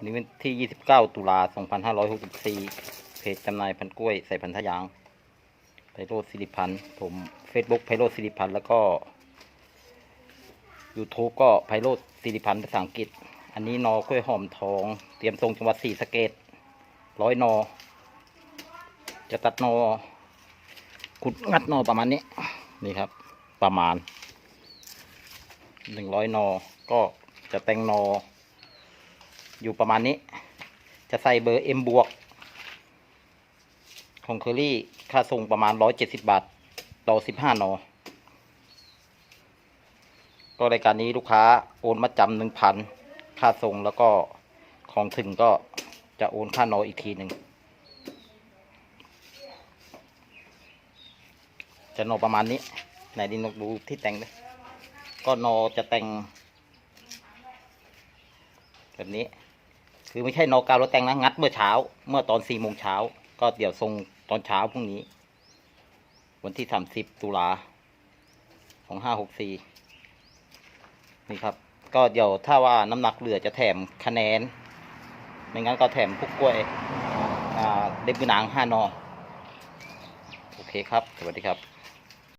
วันนี้วันที่ 29 ตุลา 2564 เพจจำหน่ายพันกล้วยใส่พันธยาง ไพโรดสิริพันธ์ ผม Facebook ไพโรดสิริพันธ์ แล้วก็ YouTube ก็ไพโรดสิริพันธ์ภาษาอังกฤษ อันนี้นอกล้วยหอมทอง เตรียมส่งจังหวัดศรีสะเกดร้อยนอ จะตัดนอ ขุดงัดนอประมาณนี้ นี่ครับ ประมาณหนึ่งร้อยนอ ก็จะแต่งนอ อยู่ประมาณนี้ จะใส่เบอร์ M บวกของเคอรี่ค่าส่งประมาณร้อยเจ็ดสิบาท ต่อสิบห้านอ ก็รายการนี้ลูกค้าโอนมาจำหนึ่งพันค่าส่งแล้วก็ของถึงก็จะโอนค่านออีกทีหนึ่งจะนอประมาณนี้ ไหนดินกดูที่แต่งเลยก็นอจะแต่งแบบนี้ คือไม่ใช่นอกาวแล้วแต่งนะงัดเมื่อเช้า เมื่อตอนสี่โมงเช้า ก็เดี๋ยวส่งตอนเช้าพรุ่งนี้ วันที่สามสิบตุลาของห้าหกสี่นี่ครับ ก็เดี๋ยวถ้าว่าน้ำหนักเหลือจะแถมคะแนน ไม่งั้นก็แถมพวกกล้วยเด็บมือนางห้านอโอเคครับ สวัสดีครับ